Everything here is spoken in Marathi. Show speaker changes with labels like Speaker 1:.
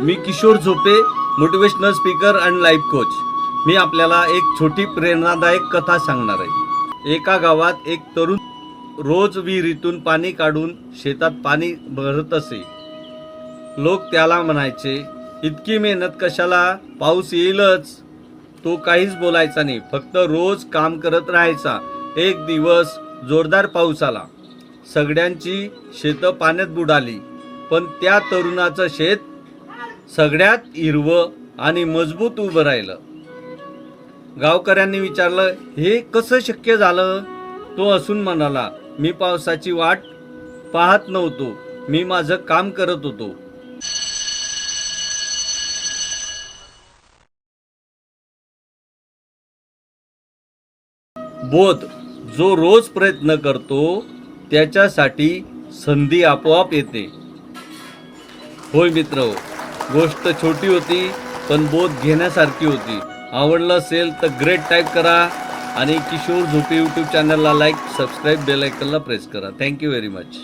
Speaker 1: Me Kishore Zope motivational speaker and life coach मी आपल्याला एक छोटी प्रेरणादायक कथा सांगणार आहे. एका गावात एक तरुण रोज विहिरीतून पाणी काढून शेतात पाणी भरत असे. लोक त्याला म्हणायचे इतकी मेहनत कशाला? पाऊस येईलच. तो काहीच बोलायचा नाही. फक्त रोज काम करत राहायचा. एक दिवस जोरदार पाऊस आला. सगळ्यांची शेतं पाण्यात बुडाली. पण त्या तरुणाचं शेत सगळ्यात हिरवं आणि मजबूत उभं राहिलं. गावकऱ्यांनी विचारलं हे कसं शक्य झालं? तो असून म्हणाला मी पावसाची वाट पाहत नव्हतो. मी माझं काम करत होतो. बोध जो रोज प्रयत्न करतो त्याच्यासाठी संधी आपोआप येते. होय मित्र गोष्ट छोटी होती पण बोध घेण्यासारखी होती. आवडलं असेल तर ग्रेट टाईप करा आणि किशोर झोपे यूट्यूब चॅनलला लाईक सबस्क्राईब बेलायकनला प्रेस करा. Thank you very much